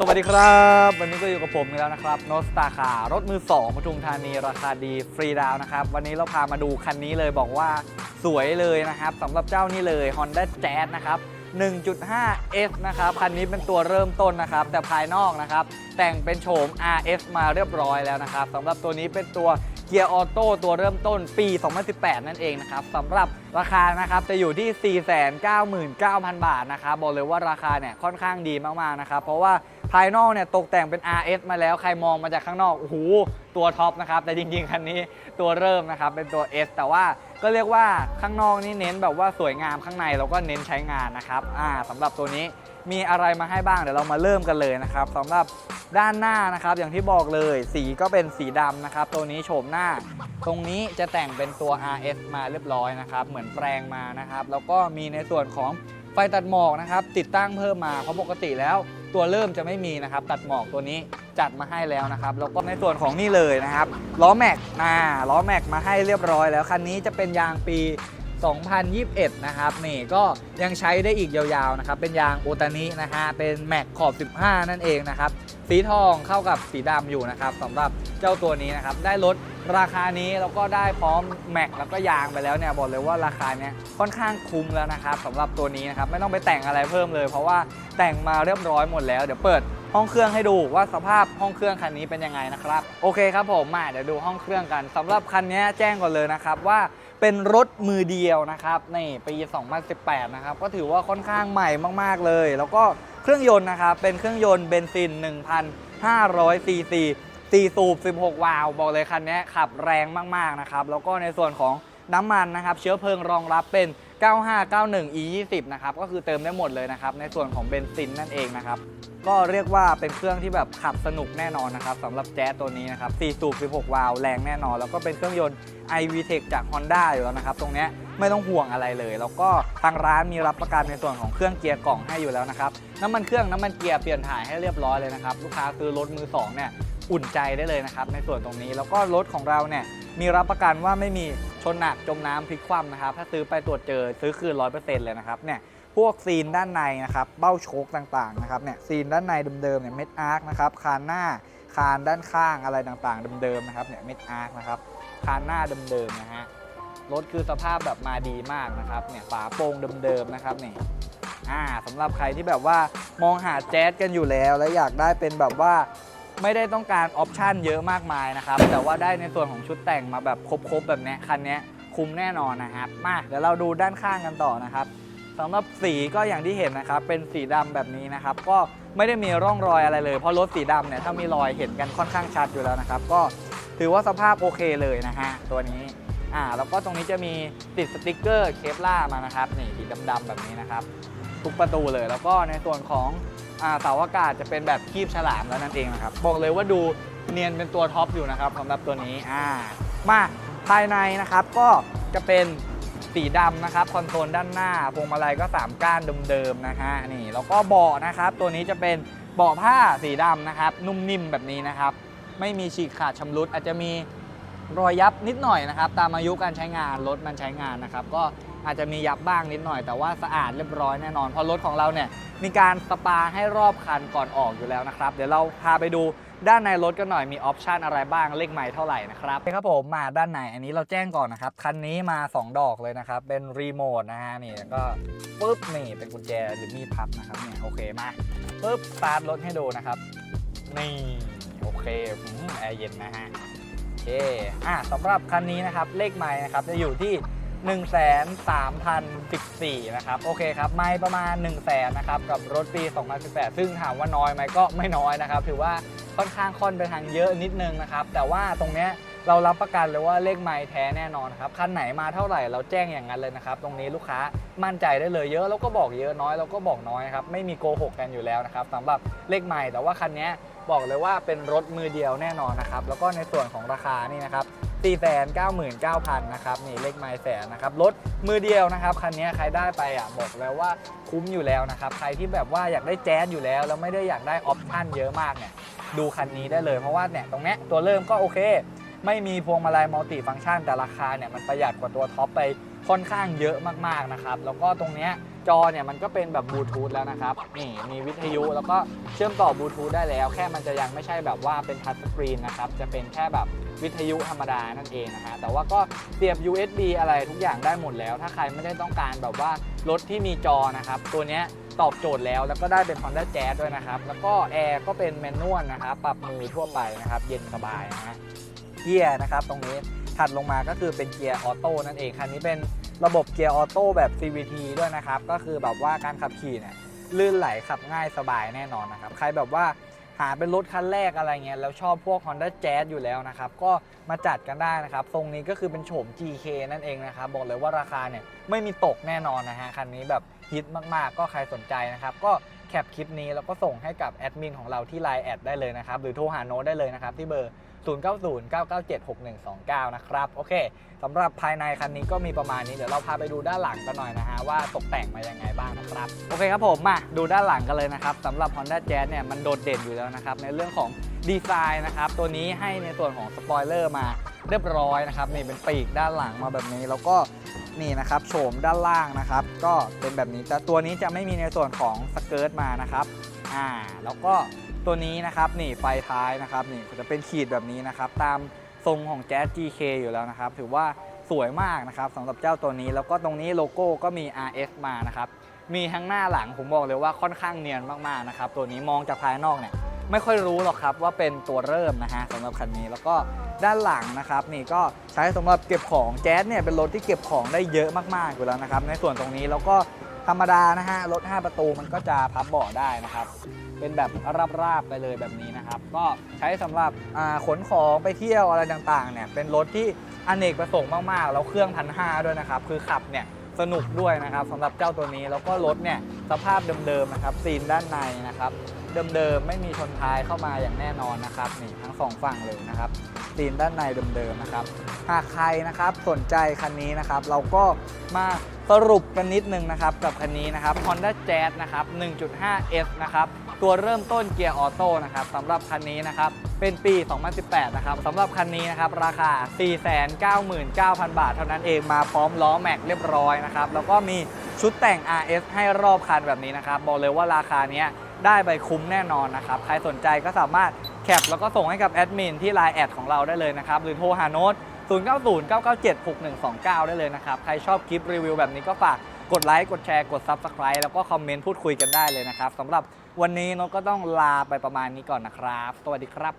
สวัสดีครับ วันนี้ก็อยู่กับผมอีกแล้วนะครับโนสตาคารถมือ 2ปทุมธานีราคาดีฟรีดาวน์นะครับ วันนี้เราพามาดูคันนี้เลยบอกว่าสวยเลยนะครับสำหรับเจ้านี่เลย Honda Jazz นะครับ 1.5 S นะครับ คันนี้เป็นตัวเริ่มต้นนะครับ แต่ภายนอกนะครับ แต่งเป็นโฉม RS มาเรียบร้อยแล้วนะครับสำหรับตัวนี้เป็นตัว เกียร์ออโต้ตัวเริ่มต้นปี 2018 นั่นเองนะครับสำหรับราคานะครับจะอยู่ที่ 499,000 บาทนะครับบอกเลยว่าราคาเนี่ยค่อนข้างดีมากๆนะครับเพราะว่าภายนอกเนี่ยตกแต่งเป็น RS มาแล้วใครมองมาจากข้างนอกโอ้โหตัวท็อปนะครับแต่จริงๆคันนี้ตัวเริ่มนะครับเป็นตัว S แต่ว่าก็เรียกว่าข้างนอกนี่เน้นแบบว่าสวยงามข้างในเราก็เน้นใช้งานนะครับอ่าสำหรับตัวนี้มีอะไรมาให้บ้างเดี๋ยวเรามาเริ่มกันเลยนะครับสำหรับ ด้านหน้านะครับ อย่างที่บอกเลย สีก็เป็นสีดำนะครับ ตัวนี้โฉมหน้า ตรงนี้จะแต่งเป็นตัว RS มาเรียบร้อยนะครับ เหมือนแปลงมานะครับ แล้วก็มีในส่วนของไฟตัดหมอกนะครับ ติดตั้งเพิ่มมา เพราะปกติแล้วตัวเริ่มจะไม่มีนะครับ ตัดหมอกตัวนี้จัดมาให้แล้วนะครับ แล้วก็ในส่วนของนี่เลยนะครับล้อแม็กอ่าล้อแม็กมาให้เรียบร้อยแล้วคันนี้จะเป็นยางปี 2021 นะครับนี่ก็ยังใช้ได้อีกยาวๆนะครับเป็นยางโอตานินะฮะเป็นแม็กขอบ 15 นั่นเองนะครับสีทองเข้ากับสีดำอยู่นะครับสำหรับเจ้าตัวนี้นะครับได้ลดราคานี้แล้วก็ได้พร้อมแม็กแล้วก็ยางไปแล้วเนี่ยบอกเลยว่าราคาเนี้ยค่อนข้างคุ้มแล้วนะครับสำหรับตัวนี้นะครับไม่ต้องไปแต่งอะไรเพิ่มเลย เพราะว่าแต่งมาเรียบร้อยหมดแล้วเดี๋ยวเปิดห้องเครื่องให้ดูว่าสภาพห้องเครื่องคันนี้เป็นยังไงนะครับ โอเคครับผมมาเดี๋ยวดูห้องเครื่องกันสำหรับคันนี้แจ้งก่อนเลยนะครับว่า เป็นรถมือเดียวนะครับในปี 2018 นะครับ ก็ถือว่าค่อนข้างใหม่มากๆเลย แล้วก็เครื่องยนต์นะครับ เป็นเครื่องยนต์เบนซิน 1,500 ซีซีตีสูบ 16 วาล์วบอกเลยคันนี้ขับแรงมากๆนะครับ แล้วก็ในส่วนของน้ำมันนะครับ เชื้อเพลิงรองรับเป็น 9591 E20 นะครับ ก็คือเติมได้หมดเลยนะครับ ในส่วนของเบนซินนั่นเองนะครับ ก็เรียกว่าเป็นเครื่องที่แบบขับสนุกแน่นอนนะครับสำหรับแจ๊สตัวนี้นะครับ4สูบ16 วาล์วแรงแน่นอน แล้วก็เป็นเครื่องยนต์ iVTEC จาก Honda อยู่แล้วนะครับ ตรงเนี้ยไม่ต้องห่วงอะไรเลย แล้วก็ทางร้านมีรับประกันในส่วนของเครื่องเกียร์กล่องให้อยู่แล้วนะครับน้ำมันเครื่องน้ำมันเกียร์เปลี่ยนถ่ายให้เรียบร้อยเลยนะครับลูกค้าซื้อรถมือ2เนี่ยอุ่นใจได้เลยนะครับในส่วนตรงนี้แล้วก็รถของเราเนี่ยมีรับประกันว่าไม่มีชนหนักจมน้ำพลิกคว่ำนะครับถ้าซื้อไปตรวจเจอซื้อคืน100%เลยนะครับเนี่ย พวกซีนด้านในนะครับ เบ้าโชคต่างๆนะครับเนี่ยซีนด้านในเดิมๆเนี่ยเม็ดอาร์คนะครับคานหน้าคานด้านข้างอะไรต่างๆเดิมๆนะครับเนี่ยเม็ดอาร์คนะครับคานหน้าเดิมๆนะฮะรถคือสภาพแบบมาดีมากนะครับเนี่ยฝาโปร่งเดิมๆนะครับนี่อ่าสำหรับใครที่แบบว่ามองหาแจ๊สกันอยู่แล้ว และอยากได้เป็นแบบว่าไม่ได้ต้องการออปชันเยอะมากมายนะครับ แต่ว่าได้ในส่วนของชุดแต่งมาแบบครบๆแบบนี้คันนี้คุ้มแน่นอนนะครับ มาเดี๋ยวเราดูด้านข้างกันต่อนะครับ สำหรับสีก็อย่างที่เห็นนะครับ เป็นสีดำแบบนี้นะครับ ก็ไม่ได้มีร่องรอยอะไรเลย เพราะรถสีดำเนี่ยถ้ามีรอยเห็นกันค่อนข้างชัดอยู่แล้วนะครับ ก็ถือว่าสภาพโอเคเลยนะฮะตัวนี้อ่าแล้วก็ตรงนี้จะมีติดสติกเกอร์เคปล่ามานะครับนี่สีดำๆแบบนี้นะครับ ทุกประตูเลย แล้วก็ในส่วนของอ่าเสาอากาศจะเป็นแบบคีบฉลามแล้วนั่นเองนะครับบอกเลยว่าดูเนียนเป็นตัวท็อปอยู่นะครับสำหรับตัวนี้อ่ามาภายในนะครับก็จะเป็น สีดำนะครับคอนโซลด้านหน้าพวงมาลัยก็ 3 ก้านเดิมๆนะฮะนี่แล้วก็เบาะนะครับตัวนี้จะเป็นเบาะผ้าสีดำนะครับนุ่มนิ่มแบบนี้นะครับไม่มีฉีกขาดชำรุดอาจจะมีรอยยับนิดหน่อยนะครับตามอายุการใช้งานรถมันใช้งานนะครับ ก็ อาจจะมียับบ้างนิดหน่อย แต่ว่าสะอาดเรียบร้อยแน่นอน เพราะรถของเราเนี่ยมีการสปาให้รอบคันก่อนออกอยู่แล้วนะครับ เดี๋ยวเราพาไปดูด้านในรถกันหน่อยมีออปชันอะไรบ้างเลขไมล์เท่าไหร่นะครับครับผมมาด้านในอันนี้เราแจ้งก่อนนะครับ คันนี้มา 2 ดอกเลยนะครับ เป็นรีโมทนะฮะนี่ก็ปุ๊บนี่เป็นกุญแจหรือมีดพับนะครับเนี่ยโอเคมาปุ๊บสตาร์ทรถให้ดูนะครับ นี่โอเคแอร์เย็นนะฮะโอเคอะสำหรับคันนี้นะครับเลขไม้นะครับจะอยู่ที่ 1 3 0 0 0นะครับ โอเคครับ ไม้ประมาณ 1 0 0 0 0แนะครับ กับรถปี 2018 ซึ่งถามว่าน้อยไหมก็ไม่น้อยนะครับ ถือว่าค่อนข้างค่อนไปทางเยอะนิดนึงนะครับ แต่ว่าตรงเนี้ยเรารับประกันเลยว่าเลขไม้แท้แน่นอนครับ คันไหนมาเท่าไหร่เราแจ้งอย่างนั้นเลยนะครับ ตรงนี้ลูกค้ามั่นใจได้เลยเยอะแล้วก็บอกเยอะน้อยเราก็บอกน้อยครับ ไม่มีโกหกกันอยู่แล้วนะครับสำหรับเลขไม้แต่ว่าคันเนี้ยบอกเลยว่าเป็นรถมือเดียวแน่นอนนะครับ แล้วก็ในส่วนของราคานี่นะครับ 499,000นะครับนี่เลขไมล์แสนนะครับรถมือเดียวนะครับคันนี้ใครได้ไปอะบอกแล้วว่าคุ้มอยู่แล้วนะครับใครที่แบบว่าอยากได้แจ๊สอยู่แล้ว แล้วไม่ได้อยากได้ออปชั่นเยอะมากเนี่ยดูคันนี้ได้เลยเพราะว่าเนี่ยตรงเนี้ยตัวเริ่มก็โอเค ไม่มีพวงมาลัยมัลติฟังก์ชันแต่ราคาเนี่ยมันประหยัดกว่าตัวท็อปไป ค่อนข้างเยอะมากๆนะครับ แล้วก็ตรงเนี้ยจอเนี่ยมันก็เป็นแบบบลูทูธแล้วนะครับ นี่มีวิทยุแล้วก็เชื่อมต่อบลูทูธได้แล้ว แค่มันจะยังไม่ใช่แบบว่าเป็นทัชสกรีนนะครับ จะเป็นแค่แบบวิทยุธรรมดานั่นเองนะฮะ แต่ว่าก็เสียบ USB อะไรทุกอย่างได้หมดแล้ว ถ้าใครไม่ได้ต้องการแบบว่ารถที่มีจอนะครับ ตัวเนี้ยตอบโจทย์แล้วแล้วก็ได้เป็น Honda Jazz ด้วยนะครับ แล้วก็แอร์ก็เป็นแมนนวลนะครับ ปรับมือทั่วไปนะครับ เย็นสบายนะฮะ เกียร์นะครับตรงนี้ถัดลงมาก็คือเป็นเกียร์ออโต้นั่นเอง คันนี้เป็น ระบบเกียร์ออโต้แบบ CVT ด้วยนะครับ ก็คือแบบว่าการขับขี่เนี่ยลื่นไหลขับง่ายสบายแน่นอนนะครับ ใครแบบว่าหาเป็นรถคันแรกอะไรเงี้ยแล้วชอบพวก Honda Jazz อยู่แล้วนะครับ ก็มาจัดกันได้นะครับ ทรงนี้ก็คือเป็นโฉม GK นั่นเองนะครับ บอกเลยว่าราคาเนี่ยไม่มีตกแน่นอนนะฮะ คันนี้แบบฮิตมากๆ ก็ใครสนใจนะครับ ก็แคปคลิปนี้แล้วก็ส่งให้กับแอดมินของเราที่ Line แอดได้เลยนะครับ หรือโทรหาโน้ตได้เลยนะครับที่เบอร์ 0909976129 นะครับ โอเคสำหรับภายในคันนี้ก็มีประมาณนี้ เดี๋ยวเราพาไปดูด้านหลังกันหน่อยนะฮะ ว่าตกแต่งมายังไงบ้างนะครับ โอเคครับผมมาดูด้านหลังกันเลยนะครับสำหรับ Honda Jazz เนี่ยมันโดดเด่นอยู่แล้วนะครับ ในเรื่องของดีไซน์นะครับ ตัวนี้ให้ในส่วนของสปอยเลอร์มาเรียบร้อยนะครับนี่เป็นปีกด้านหลังมาแบบนี้แล้วก็นี่นะครับโฉมด้านล่างนะครับ ก็เป็นแบบนี้แต่ตัวนี้จะไม่มีในส่วนของสเกิร์ตมานะครับอ่าแล้วก็ ตัวนี้นะครับนี่ไฟท้ายนะครับนี่จะเป็นขีดแบบนี้นะครับตามทรงของ Jazz GK อยู่แล้วนะครับ ถือว่าสวยมากนะครับสำหรับเจ้าตัวนี้ แล้วก็ตรงนี้โลโก้ก็มี RS มานะครับมีทั้งหน้าหลังผมบอกเลยว่าค่อนข้างเนียนมากๆนะครับตัวนี้มองจากภายนอกเนี่ยไม่ค่อยรู้หรอกครับว่าเป็นตัวเริ่มนะฮะสำหรับคันนี้แล้วก็ด้านหลังนะครับนี่ก็ใช้สำหรับเก็บของแจ๊สเนี่ยเป็นรถที่เก็บของได้เยอะมากๆอยู่แล้วนะครับในส่วนตรงนี้แล้วก็ ธรรมดานะฮะรถ 5 ประตูมันก็จะพับเบาะได้นะครับ เป็นแบบราบๆไปเลยแบบนี้นะครับ ก็ใช้สำหรับขนของไปเที่ยวอะไรต่างๆเนี่ยเป็นรถที่อเนกประสงค์มากๆแล้วเครื่องพันห้าด้วยนะครับคือขับเนี่ยสนุกด้วยนะครับสำหรับเจ้าตัวนี้แล้วก็รถเนี่ยสภาพเดิมๆนะครับซีนด้านในนะครับ เดิมๆ ไม่มีชนท้ายเข้ามาอย่างแน่นอนนะครับนี่ทั้งสองฝั่งเลยนะครับซีนด้านในเดิมๆนะครับ หากใครนะครับสนใจคันนี้นะครับ เราก็มาสรุปกันนิดนึงนะครับกับคันนี้นะครับ Honda Jazz นะครับ 1.5S นะครับ ตัวเริ่มต้นเกียร์ออโต้นะครับสำหรับคันนี้นะครับเป็นปี 2018 นะครับสำหรับคันนี้นะครับราคา 499,000 บาท เท่านั้นเองมาพร้อมล้อแม็กเรียบร้อยนะครับแล้วก็มีชุดแต่ง RS ให้รอบคันแบบนี้นะครับ บอกเลยว่าราคาเนี้ย ได้ใบคุ้มแน่นอนนะครับ ใครสนใจก็สามารถแคปแล้วก็ส่งให้กับแอดมินที่ Line แอดของเราได้เลยนะครับ หรือโทรหาโน้ต0909976129 ได้เลยนะครับ ใครชอบคลิปรีวิวแบบนี้ก็ฝากกดไลค์ กดแชร์ กด Subscribe แล้วก็คอมเมนต์พูดคุยกันได้เลยนะครับสำหรับวันนี้โน้ตก็ต้องลาไปประมาณนี้ก่อนนะครับ สวัสดีครับ